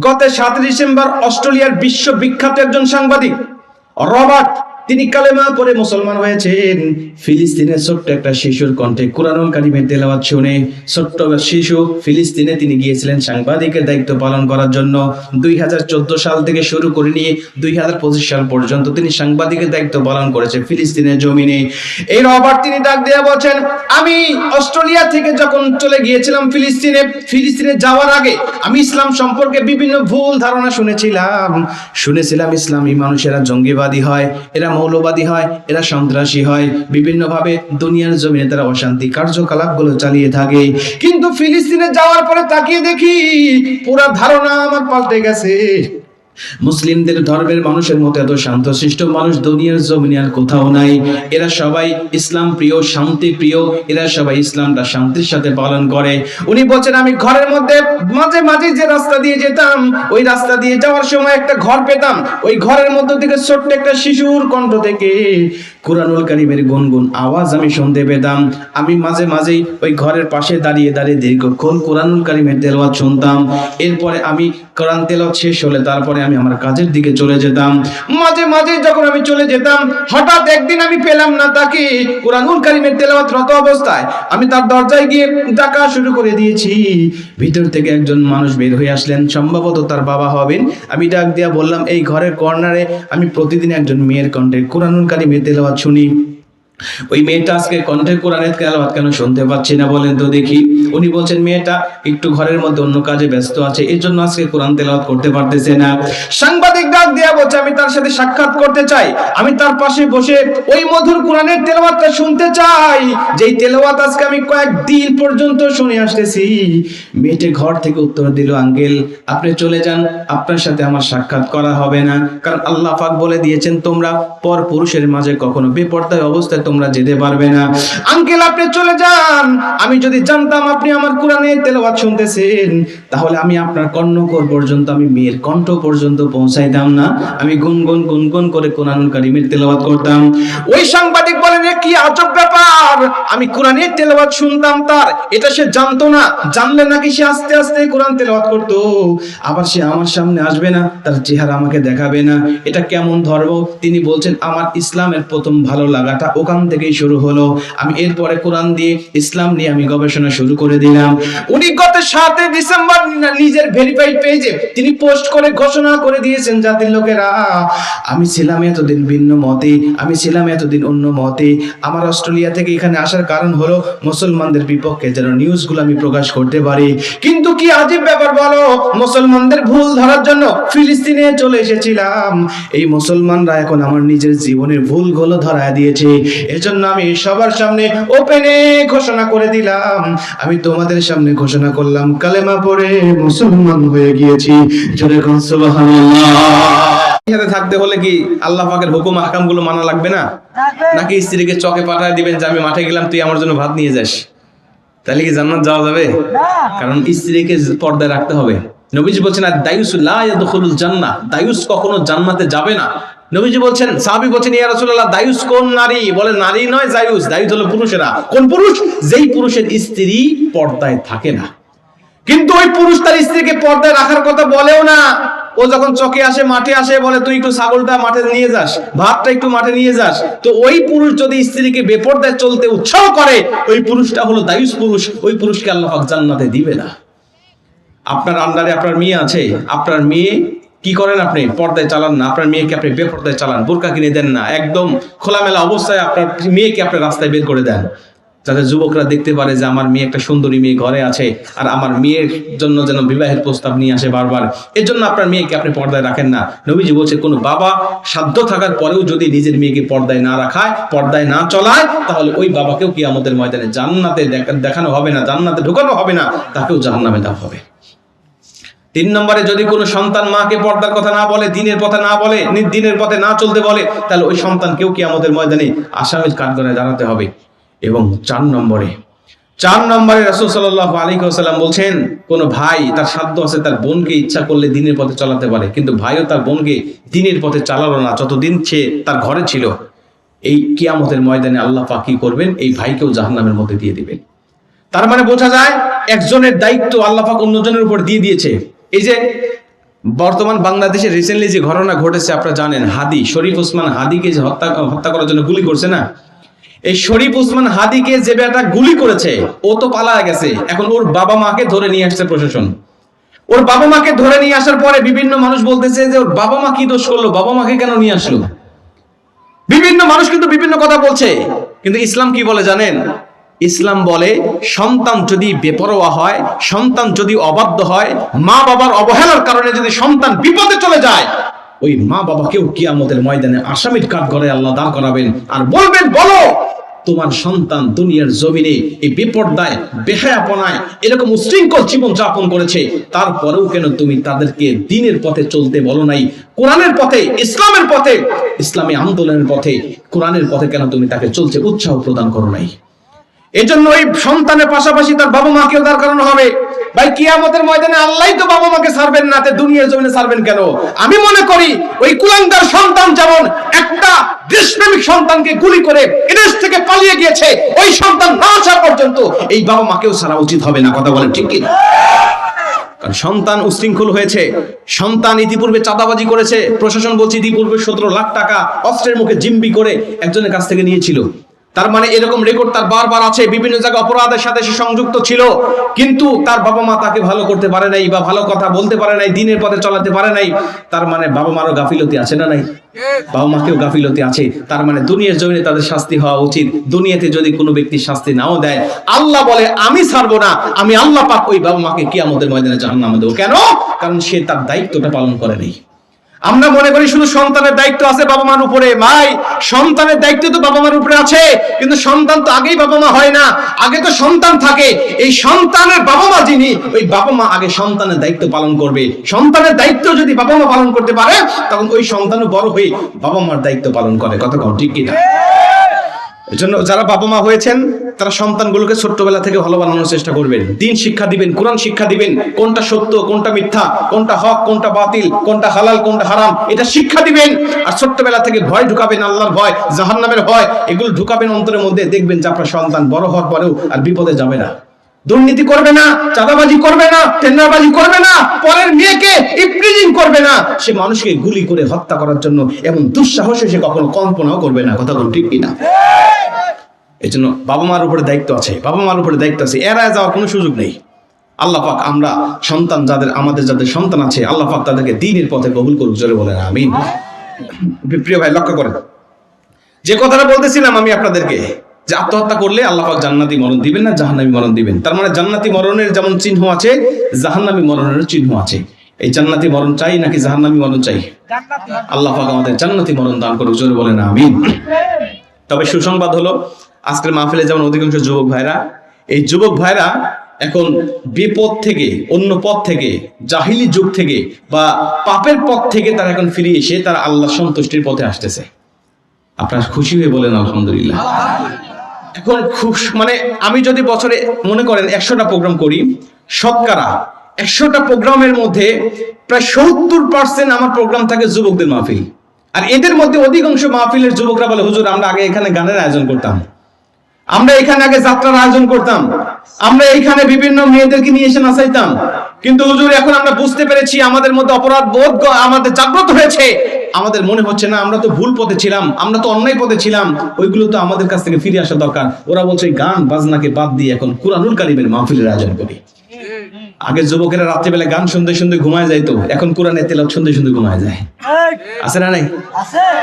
গত সাত ডিসেম্বর অস্ট্রেলিয়ার বিশ্ববিখ্যাত একজন সাংবাদিক রবার্ট তিনি কালেমা পরে মুসলমান হয়েছেন। ফিলিস্তিনের ছোট্ট একটা শিশুর কণ্ঠে কুরআনুল কারিমের তেলাওয়াত শুনে ছোট্ট শিশু ফিলিস্তিনে তিনি গিয়েছিলেন সাংবাদিকের দায়িত্ব পালন করার জন্য। দুই সাল থেকে শুরু করে নিয়ে দুই হাজার পঁচিশ সাল পর্যন্ত তিনি সাংবাদিকের দায়িত্ব পালন করেছে ফিলিস্তিনের জমিনে। এই রবার্ট তিনি ডাক দিয়ে বলছেন, আমি অস্ট্রেলিয়া থেকে যখন চলে গিয়েছিলাম ফিলিস্তিনে ফিলিস্তিনে যাওয়ার আগে আমি ইসলাম সম্পর্কে বিভিন্ন ভুল ধারণা শুনেছিলাম। শুনেছিলাম ইসলামী মানুষেরা জঙ্গিবাদী হয়, এরা মৌলবাদী হয়, এরা সন্ত্রাসী হয়। বিভিন্নভাবে দুনিয়ার জমিনে তারা অশান্তি কার্যকলাপগুলো চালিয়ে থাকে। কিন্তু ফিলিস্তিনে যাওয়ার পরে তাকিয়ে দেখি, পুরা ধারণা আমার পাল্টে গেছে। মুসলিমদের ধর্মের মানুষের মতো এত শান্তশিষ্ট মানুষ দুনিয়ার জমিনে আর কোথাও নাই। এরা সবাই ইসলাম প্রিয়, শান্তি প্রিয়। এরা সবাই ইসলামটা শান্তির সাথে পালন করে। উনি বলছেন, আমি ঘরের মধ্যে মাঝে মাঝে যে রাস্তা দিয়ে যেতাম, ওই রাস্তা দিয়ে যাওয়ার সময় একটা ঘর পেতাম। ওই ঘরের মধ্য থেকে ছোট্ট একটা শিশুর কণ্ঠ থেকে কুরআনুল কারিমের গুনগুন আওয়াজ আমি শুনতে পেতাম। আমি মাঝে মাঝেই ওই ঘরের পাশে দাঁড়িয়ে দাঁড়িয়ে দীর্ঘক্ষণ কোরআনুল কারিমের তেলাওয়াত শুনতাম। এরপরে আমি কোরআন তেলাওয়াত শেষ হলে তারপরে আমি আমার কাজের দিকে চলে যেতাম। মাঝে মাঝে যখন আমি চলে যেতাম, হঠাৎ একদিন আমি পেলাম না তাকে। কোরআনুল কারিমের তেলাওয়াত রত অবস্থায় আমি তার দরজায় গিয়ে ডাকা শুরু করে দিয়েছি। ভিতর থেকে একজন মানুষ বের হয়ে আসলেন। সম্ভবত তার বাবা হবেন। আমি ডাক দিয়া বললাম, এই ঘরের কর্নারে আমি প্রতিদিন একজন মেয়ের কণ্ঠে কোরআনুল কারিমের তেলাওয়াত শুনি। ওই মেয়েটা আজকে কণ্ঠে কোরআনের তেলাওয়াত কেন শুনতে পাচ্ছি না বলেন তো দেখি। উনি বলছেন, মেয়েটা একটু ঘরের মধ্যে অন্য কাজে ব্যস্ত আছে এই জন্য আজকে কোরআন তেলাওয়াত করতে পারতেছে না। সাংবাদিক ডাক দেয়া বলছে, আমি তার সাথে সাক্ষাৎ করতে চাই। আমি তার পাশে বসে ওই মধুর কোরআনের তেলাওয়াতটা শুনতে চাই। যেই তেলাওয়াত আজকে আমি কয়েকদিন পর্যন্ত শুনে আসতেছি। মেয়েটে ঘর থেকে উত্তর দিল, আঙ্কেল, আপনি চলে যান। আপনার সাথে আমার সাক্ষাৎ করা হবে না। কারণ আল্লাহ পাক বলে দিয়েছেন, তোমরা পর পুরুষের মাঝে কখনো বেপর্দায় অবস্থায় তোমরা যেতে পারবে না। আঙ্কেল, আপনি চলে যান। আমি যদি জানতাম আপনি আমার কোরআনে তেলাওয়াত শুনতেছেন, তাহলে আমি আপনার কর্ণকর পর্যন্ত, আমি মেয়ের কণ্ঠ পর্যন্ত পৌঁছাইতাম না। আমি গুনগুন গুনগুন করে কোরআনুল কারিমের তেলাওয়াত করতাম। ওই সাংবাদিক বলেন কি আজব ব্যাপার? আমি কোরআনের তেলাওয়াত শুনতাম তার। এটা সে জানতো না। জানলে নাকি সে আস্তে আস্তে কোরআন তেলাওয়াত করতো। আবার সে আমার সামনে আসবে না, তার চেহারা আমাকে দেখাবে না। এটা কেমন ধর্ম? তিনি বলছেন, আমার ইসলামের প্রথম ভালো লাগাটা ওখান থেকেই শুরু হলো। আমি এরপরে কোরআন দিয়ে, ইসলাম নিয়ে আমি গবেষণা শুরু করে দিলাম। উনি গত সাতই ডিসেম্বর নিজের ভেরিফাইড পেজে তিনি পোস্ট করে ঘোষণা করে দিয়েছেন, জাতির লোকেরা, আমি ছিলাম এতদিন ভিন্ন মতে, আমি ছিলাম এতদিন অন্য মতে। আমার অস্ট্রেলিয়া থেকে এখানে আসার কারণ হলো মুসলমানদের বিপক্ষে যেন নিউজগুলো আমি প্রকাশ করতে পারি। কিন্তু কি আজীব ব্যাপার বলো? মুসলমানদের ভুল ধরার জন্য ফিলিস্তিনে চলে এসেছিলাম। এই মুসলমানরা এখন আমার নিজের জীবনের ভুলগুলো ধরায় দিয়েছে। এজন্য আমি সবার সামনে ওপেনে ঘোষণা করে দিলাম। আমি তোমাদের সামনে ঘোষণা করলাম, কালেমা পড়ে মুসলমান হয়ে গিয়েছি। জোরে কোন সুবহানাল্লাহ। সাথে থাকতে হলে কি আল্লাহ পাকের হুকুম আহকামগুলো মানা লাগবে না? নাকি স্ত্রীকে চকে পাঠায় দিবেন যে আমি মাঠে গেলাম তুই আমার জন্য ভাত নিয়ে যাস? তাহলে কি জান্নাত যাওয়া যাবে? কারণ স্ত্রীকে পর্দায় রাখতে হবে। নবীজি বলছেন আর দায়ুস লা ইয়াদখুলুল জান্নাহ। দায়ুস কখনো জান্নাতে যাবে না। নবীজি বলছেন সাহাবী বলছেন ইয়া রাসূলুল্লাহ দায়ুস কোন নারী? বলে নারী নয় দায়ুস দায়ুস হলো পুরুষেরা। কোন পুরুষ? যেই পুরুষের স্ত্রী পর্দায় থাকে না। কিন্তু ওই পুরুষ তার স্ত্রীকে পর্দায় রাখার কথা বলেও না। ও যখন চকে আসে, মাঠে আসে, বলে, তুই একটু ছাগলটা মাঠে নিয়ে যাস, ভাতটা একটু মাঠে নিয়ে যাস। তো ওই পুরুষ যদি স্ত্রীকে বেপর্দায় চলতে উৎসাহ করে, ওই পুরুষটা হলো দায়ুস পুরুষ, ওই পুরুষকে আল্লাহ জান্নাতে দিবে না। আপনার আন্ডারে আপনার মেয়ে আছে, আপনার মেয়ে কি করেন আপনি? পর্দায় চালান না, আপনার মেয়েকে আপনি বেপর্দায় চালান, বোরকা কিনে দেন না, একদম খোলামেলা অবস্থায় আপনার মেয়েকে আপনি রাস্তায় বের করে দেন। যাতে যুবকরা দেখতে পারে যে আমার মেয়ে একটা সুন্দরী মেয়ে ঘরে আছে আর আমার মেয়ের জন্য যেন বিবাহের প্রস্তাব নিয়ে আসে বারবার এর জন্য আপনার মেয়েকে আপনি পর্দায় রাখেন না। নবীজি বলছে কোনো বাবা সাধ্য থাকার পরেও যদি নিজের মেয়েকে পর্দায় না রাখায়, পর্দায় না চলায়, তাহলে ওই বাবাকেও কি আমাদের ময়দানে জান্নাতে দেখানো হবে না, জান্নাতে ঢোকানো হবে না, তাকেও জাহান্নামে দেওয়া হবে। তিন নম্বরে যদি কোনো সন্তান মাকে পর্দার কথা না বলে, দিনের পথে না বলে দিনের পথে না চলতে বলে, তাহলে ওই সন্তানকেও কি আমাদের ময়দানে আসামির কাঠগড়ায় দাঁড়াতে হবে। এবং চার নম্বরে চার নম্বরে রাসূল আলাইহি ওয়াসাল্লাম বলছেন, কোন ভাই তার সাধ্য আছে তার বোনকে ইচ্ছা করলে দিনের পথে চালাতে পারে, কিন্তু ভাইও তার বোনকে দিনের পথে চালালো না, যতদিন সে তার ঘরে ছিল, এই কিয়ামতের ময়দানে আল্লাহ পাক করবেন? এই ভাইকেও জাহান্নামের মধ্যে দিয়ে দিবেন। তার মানে বোঝা যায়, একজনের দায়িত্ব আল্লাহ পাক অন্যজনের উপর দিয়ে দিয়েছে। এই যে বর্তমান বাংলাদেশে রিসেন্টলি যে ঘটনা ঘটেছে, আপনারা জানেন, হাদি, শরীফ ওসমান হাদিকে যে হত্যা হত্যা করার জন্য গুলি করছে না? এই শরীফ ওসমান হাদিকে যে বেটা গুলি করেছে, ও তো পালা গেছে। এখন ওর বাবা মাকে ধরে নিয়ে আসছে প্রশাসন। ওর বাবা মাকে ধরে নিয়ে আসার পরে বিভিন্ন মানুষ বলতেছে যে ওর বাবা মা কি দোষ করল, বাবা মাকে কেন নিয়ে আসলো? বিভিন্ন মানুষ কিন্তু বিভিন্ন কথা বলছে। কিন্তু ইসলাম কি বলে জানেন? ইসলাম বলে, সন্তান যদি বেপরোয়া হয়, সন্তান যদি অবাধ্য হয়, মা বাবার অবহেলার কারণে যদি সন্তান বিপদে চলে যায়, ওই মা বাবাকেও কিয়ামতের ময়দানে আসামির কাঠ করে আল্লাহ দাঁড় করাবেন। আর বলবেন, বলো তোমার সন্তান দুনিয়ার জমিনে এই বিপর্দায়, বেহায়াপনায় এরকম উশৃঙ্খল জীবন যাপন করেছে, তারপরেও কেন তুমি তাদেরকে দিনের পথে চলতে বলো নাই? কোরআনের পথে, ইসলামের পথে, ইসলামী আন্দোলনের পথে, কোরআনের পথে কেন তুমি তাকে চলছে উৎসাহ প্রদান করো নাই? এজন্য এই সন্তানের পাশাপাশি তার বাবা মাকেও দাঁড় করানো হবে। ভাই, কিয়ামতের ময়দানে আল্লাহ তো বাবা মাকে ছাড়বেন না দুনিয়ার জমিনে ছাড়বেন কেন? আমি মনে করি ওই কুলাঙ্গার সন্তান যেমন একটা দেশপ্রেমিক সন্তানকে গুলি করে এদেশ থেকে পালিয়ে গিয়েছে, ওই সন্তান না আসা পর্যন্ত এই বাবা মাকেও ছাড়া উচিত হবে না, কথা বলেন ঠিক কিনা সন্তান উশৃঙ্খল হয়েছে, সন্তান ইতিপূর্বে চাঁদাবাজি করেছে, প্রশাসন বলছে ইতিপূর্বে সতেরো লাখ টাকা অস্ত্রের মুখে জিম্বি করে একজনের কাছ থেকে নিয়েছিল। তার মানে এরকম রেকর্ড তার বারবার আছে, বিভিন্ন জায়গায় অপরাধের সাথে সে সংযুক্ত ছিল, কিন্তু তার বাবা মা তাকে ভালো করতে পারে নাই বা ভালো কথা বলতে পারে নাই, দিনের পথে চলাতে পারে নাই। তার মানে বাবা মারও গাফিলতি আছে না নাই? বাবা মাকেও গাফিলতি আছে। তার মানে দুনিয়ার জমিনে তাদের শাস্তি হওয়া উচিত। দুনিয়াতে যদি কোনো ব্যক্তি শাস্তি নাও দেয়, আল্লাহ বলে, আমি ছাড়বো না, আমি আল্লাহ পাক ওই বাবা মাকে কিয়ামতের ময়দানে জাহান্নামে দেবো। কেন? কারণ সে তার দায়িত্বটা পালন করে নেই। আমরা মনে করি শুধু সন্তানের দায়িত্ব আছে বাবা মার উপরে। ভাই, সন্তানের দায়িত্ব তো বাবা মার উপরে আছে, কিন্তু সন্তান তো আগেই বাবা মা হয় না। আগে তো সন্তান থাকে। এই সন্তানের বাবা মা যিনি, ওই বাবা মা আগে সন্তানের দায়িত্ব পালন করবে। সন্তানের দায়িত্ব যদি বাবা মা পালন করতে পারে, তখন ওই সন্তানও বড় হয়ে বাবা মার দায়িত্ব পালন করে। কত কম, ঠিক কিনা এজন্য যারা বাবা মা হয়েছেন, তারা সন্তানগুলোকে ছোট্টবেলা থেকে ভালো বানানোর চেষ্টা করবেন। দিন শিক্ষা দিবেন, কোরআন শিক্ষা দিবেন, কোনটা সত্য, কোনটা মিথ্যা, কোনটা হক, কোনটা বাতিল, কোনটা হালাল, কোনটা হারাম, এটা শিক্ষা দিবেন। আর ছোট্টবেলা থেকে ভয় ঢুকাবেন, আল্লাহর ভয়, জাহান্নামের ভয়, এগুলো ঢুকাবেন অন্তরের মধ্যে, দেখবেন যে আপনার সন্তান বড় হওয়ার পরেও আর বিপদে যাবে না। দুর্নীতি করবে না, চাঁদাবাজি করবে না, টেন্ডারবাজি করবে না, পরের করবে না। সে মানুষকে গুলি করে হত্যা করার জন্য এমন দুঃসাহসে সে কখনো কল্পনাও করবে না। কথা বল ঠিক কিনা? এই জন্য বাবা মার উপরে দায়িত্ব আছে। বাবা মার উপরে দায়িত্ব আছে। এড়ায় যাওয়ার কোনো সুযোগ নেই। আল্লাহ পাক আমরা সন্তান যাদের, আমাদের যাদের সন্তান আছে, আল্লাহ পাক তাদেরকে দিনের পথে কবুল করুক। জোরে বলেন, আমিন। প্রিয় ভাই, লক্ষ্য করেন। যে কথাটা বলতেছিলাম আমি আপনাদেরকে, যে আত্মহত্যা করলে আল্লাহ পাক জান্নাতি মরণ দিবেন না, জাহান্নামী মরণ দিবেন। তার মানে জান্নাতি মরণের যেমন চিহ্ন আছে, জাহান্নামী মরণের চিহ্ন আছে। এই জান্নাতি মরণ চাই নাকি জাহান্নামী মরণ চাই? আল্লাহ পাক আমাদের জান্নাতি মরণ দান করুক, জোরে বলেন, আমিন। তবে সুসংবাদ হলো, আজকের মাহফিলে যেমন অধিকাংশ যুবক ভাইরা, এই যুবক ভাইরা এখন বিপদ থেকে, অন্য পথ থেকে, জাহিলি যুগ থেকে বা পাপের পথ থেকে তারা এখন ফিরে এসে তারা আল্লাহ সন্তুষ্টির পথে আসতেছে। আপনারা খুশি হয়ে বলেন, আলহামদুলিল্লাহ। এখন খুশ মানে আমি যদি বছরে মনে করেন একশোটা প্রোগ্রাম করি, শতকরা একশোটা প্রোগ্রামের মধ্যে প্রায় সত্তর পার্সেন্ট আমার প্রোগ্রাম থাকে যুবকদের মাহফিল। আর এদের মধ্যে অধিকাংশ মাহফিলের যুবকরা বলে, হুজুর, আমরা আগে এখানে গানের আয়োজন করতাম। আমরা এখানে আগে যাত্রার আয়োজন করতাম। আমরা এখানে বিভিন্ন মেয়েদেরকে নিয়ে এসে নাচাইতাম। কিন্তু হুজুর, এখন আমরা বুঝতে পেরেছি আমাদের মধ্যে অপরাধ বোধ আমাদের জাগ্রত হয়েছে। আমাদের মনে হচ্ছে, না, আমরা তো ভুল পথে ছিলাম। আমরা তো অন্যায় পথে ছিলাম। ওইগুলো তো আমাদের কাছ থেকে ফিরে আসা দরকার। ওরা বলছে গান, বাজনাকে বাদ দিয়ে এখন কুরআনুল কারিমের মাহফিলের আয়োজন করি। আগে যুবকেরা রাত্রিবেলা গান শুনতে শুনতে ঘুমায় যাইতো। এখন কোরআনের তেলাওয়াত শুনতে শুনতে ঘুমায় যায়। আছে না নাই?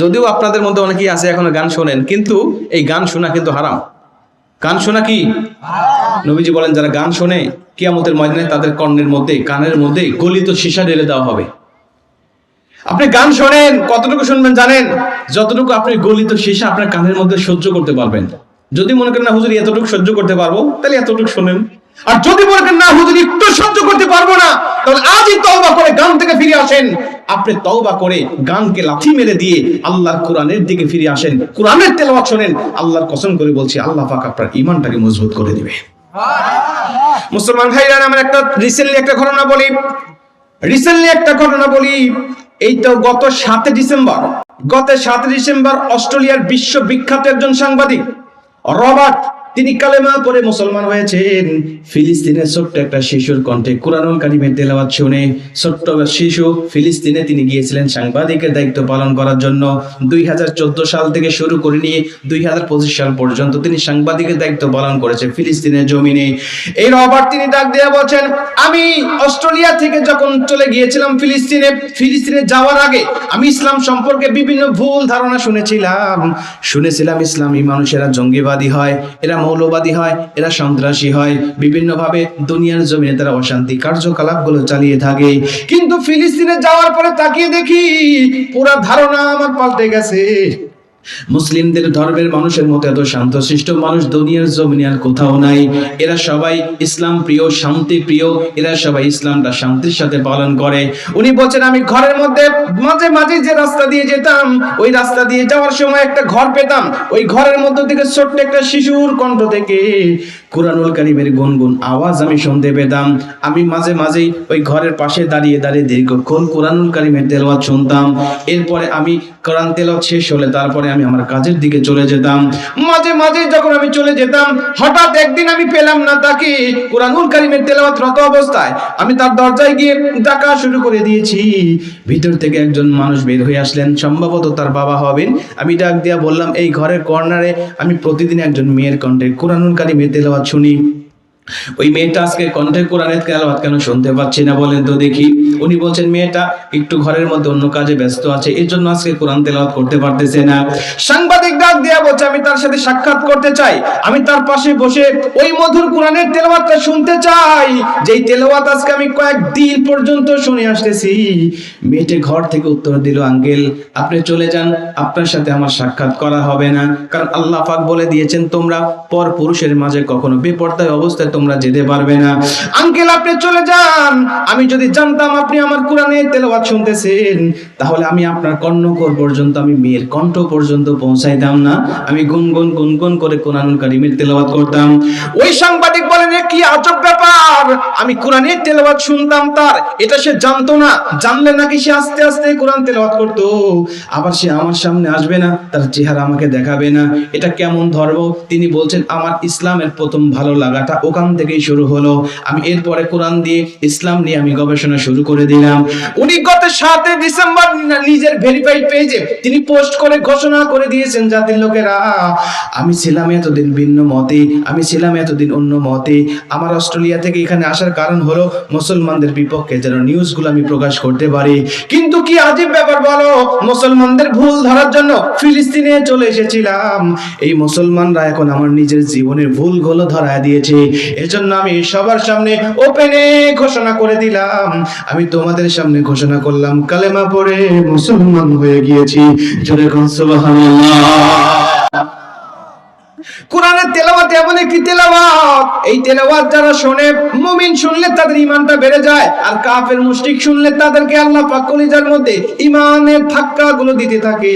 যদিও আপনাদের মধ্যে অনেকেই আছে এখনও গান শোনেন কিন্তু এই গান শোনা কিন্তু হারাম। গান শোনা কি? নবীজি বলেন যারা গান শোনে কিয়ামতের ময়দানে তাদের কর্ণের মধ্যে কানের মধ্যে গলিত সীসা ঢেলে দেওয়া হবে। আপনি গান শোনেন কতটুকু শুনবেন জানেন? যতটুকু আপনি গলিত সীসা আপনার কানের মধ্যে সহ্য করতে পারবেন। যদি মনে করেন না হুজুর এতটুকু সহ্য করতে পারব? তাহলে এতটুকু শোনেন। আর যদি করেন, না, হুজুর, একটু সহ্য করতে পারব না, তাহলে আজই তওবা করে গান থেকে ফিরে আসেন। আপনি তওবা করে গানকে লাথি মেরে দিয়ে আল্লাহর কোরআনের দিকে ফিরে আসেন। কোরআনের তেলাওয়াত শোনেন, আল্লাহর কসম করে বলছি, আল্লাহ পাক আপনার ঈমানটাকে মজবুত করে দিবে। মুসলমান ভাইরা আমার একটা রিসেন্টলি একটা ঘটনা বলি। রিসেন্টলি একটা ঘটনা বলি। এই তো গত সাতে ডিসেম্বর, গত সাত ডিসেম্বর অস্ট্রেলিয়ার বিশ্ববিখ্যাত একজন সাংবাদিক, রবার্ট তিনি কালেমা পরে মুসলমান হয়েছেন। ফিলিস্তিনের ছোট্ট একটা শিশুর কণ্ঠে কুরআনুল কারিমের তেলাওয়াত শুনে ছোট্ট শিশু ফিলিস্তিনে তিনি গিয়েছিলেন সাংবাদিকের দায়িত্ব পালন করার জন্য। দুই সাল থেকে শুরু করে নিয়ে দুই সাল পর্যন্ত তিনি সাংবাদিকের দায়িত্ব পালন করেছে ফিলিস্তিনের জমিনে। এই রবার্ট তিনি ডাক দিয়ে বলছেন, আমি অস্ট্রেলিয়া থেকে যখন চলে গিয়েছিলাম ফিলিস্তিনে ফিলিস্তিনে যাওয়ার আগে আমি ইসলাম সম্পর্কে বিভিন্ন ভুল ধারণা শুনেছিলাম। শুনেছিলাম ইসলামী মানুষেরা জঙ্গিবাদী হয়, এরা মৌলবাদী হয়, এরা সন্ত্রাসী হয়। বিভিন্নভাবে দুনিয়ার জমিনে তারা অশান্তি কার্যকলাপগুলো চালিয়ে থাকে। কিন্তু ফিলিস্তিনে যাওয়ার পরে তাকিয়ে দেখি, পুরা ধারণা আমার পাল্টে গেছে। মুসলিমদের ধর্মের মানুষের মতো এত শান্তশিষ্ট মানুষ দুনিয়ার জমিনে আর কোথাও নাই। এরা সবাই ইসলাম প্রিয়, শান্তি প্রিয়। এরা সবাই ইসলামটা শান্তির সাথে পালন করে। উনি বলছেন, আমি ঘরের মধ্যে মাঝে মাঝে যে রাস্তা দিয়ে যেতাম, ওই রাস্তা দিয়ে যাওয়ার সময় একটা ঘর পেতাম। ওই ঘরের মধ্য থেকে ছোট্ট একটা শিশুর কণ্ঠ থেকে কুরআনুল কারিমের গুনগুন আওয়াজ আমি শুনতে পেতাম। আমি মাঝে মাঝেই ওই ঘরের পাশে দাঁড়িয়ে দাঁড়িয়ে দীর্ঘক্ষণ কুরআনুল কারিমের তেলাওয়াত শুনতাম। এরপরে আমি কোরআন তেলাওয়াত শেষ হলে তারপরে আমি আমার কাজের দিকে চলে যেতাম। মাঝে মাঝে যখন আমি চলে যেতাম, হঠাৎ একদিন আমি পেলাম না তাকে। কোরআনুল কারিমের তেলাওয়াত রত অবস্থায় আমি তার দরজায় গিয়ে ডাকা শুরু করে দিয়েছি। ভিতর থেকে একজন মানুষ বের হয়ে আসলেন। সম্ভবত তার বাবা হবেন। আমি ডাক দিয়া বললাম, এই ঘরের কর্নারে আমি প্রতিদিন একজন মেয়ের কণ্ঠে কোরআনুল কারিমের তেলাওয়াত শুনি। ওই মেয়েটা আজকে কণ্ঠে কোরআনের তেলাওয়াত কেন শুনতে পাচ্ছি না বলেন তো দেখি। উনি বলছেন, মেয়েটা একটু ঘরের মধ্যে অন্য কাজে ব্যস্ত আছে, এর জন্য আজকে কোরআন তেলাওয়াত করতে পারতেছে না। সাংবাদিক ডাক দেয়া বলছে, আমি তার সাথে সাক্ষাৎ করতে চাই। আমি তার পাশে বসে ওই মধুর কোরআনের তেলাওয়াতটা শুনতে চাই। যেই তেলাওয়াত আজকে আমি কয়েকদিন পর্যন্ত শুনে আসতেছি। মেয়েটে ঘর থেকে উত্তর দিল, আঙ্কেল, আপনি চলে যান। আপনার সাথে আমার সাক্ষাৎ করা হবে না। কারণ আল্লাহ পাক বলে দিয়েছেন, তোমরা পর পুরুষের মাঝে কখনো বেপর্দায় অবস্থায় তোমরা যেতে পারবে না। আঙ্কেল, আপনি চলে যান। আমি যদি জানতাম আপনি আমার কোরআনে তেলাওয়াত শুনতেছেন, তাহলে আমি আপনার কর্ণকর পর্যন্ত, আমি মেয়ের কণ্ঠ পর্যন্ত পৌঁছাইতাম। না। আমি গুনগুন গুনগুন করে কোরআন কারিমের তেলাবাদ করতাম। ওই সাংবাদিক কি আজব ব্যাপার? আমি কোরআনের শুনতাম তার। এটা সে জানতো না। জানলে নাকি সে আস্তে আস্তে কোরআন করতো। আবার সে আমার সামনে আসবে না, তার চেহারা আমাকে দেখাবে না। এটা কেমন ধর্ম? তিনি বলছেন, আমার ইসলামের প্রথম ভালো লাগাটা ওখান থেকেই শুরু হলো। আমি এরপরে কোরআন দিয়ে ইসলাম নিয়ে আমি গবেষণা শুরু করে দিলাম। উনি গত সাতে ডিসেম্বর নিজের ভেরিফাইড পেজে তিনি পোস্ট করে ঘোষণা করে দিয়েছেন জাতির লোকেরা, আমি ছিলাম এতদিন ভিন্ন মতে, আমি ছিলাম এতদিন অন্য মতে আমার অস্ট্রেলিয়া থেকে এখানে আসার কারণ হলো মুসলমানদের বিপক্ষে যেন নিউজগুলো আমি প্রকাশ করতে পারি। কিন্তু কি আজীব ব্যাপার বলো? মুসলমানদের ভুল ধরার জন্য ফিলিস্তিনে চলে এসেছিলাম। এই মুসলমানরা এখন আমার নিজের জীবনের ভুলগুলো ধরায় দিয়েছে। এজন্য আমি সবার সামনে ওপেনে ঘোষণা করে দিলাম। আমি তোমাদের সামনে ঘোষণা করলাম, কালেমা পড়ে মুসলমান হয়ে গিয়েছি। জোরে সুবহানাল্লাহ। কোরআনের তেলাওয়াত এমন একটি তেলাওয়াত। এই তেলাওয়াত যারা শোনে, মুমিন শুনলে তাদের ইমানটা বেড়ে যায়, আর কাফের মুশরিক শুনলে তাদেরকে আল্লাহ পাক কলিজার মধ্যে ইমানের ধাক্কা গুলো দিতে থাকে।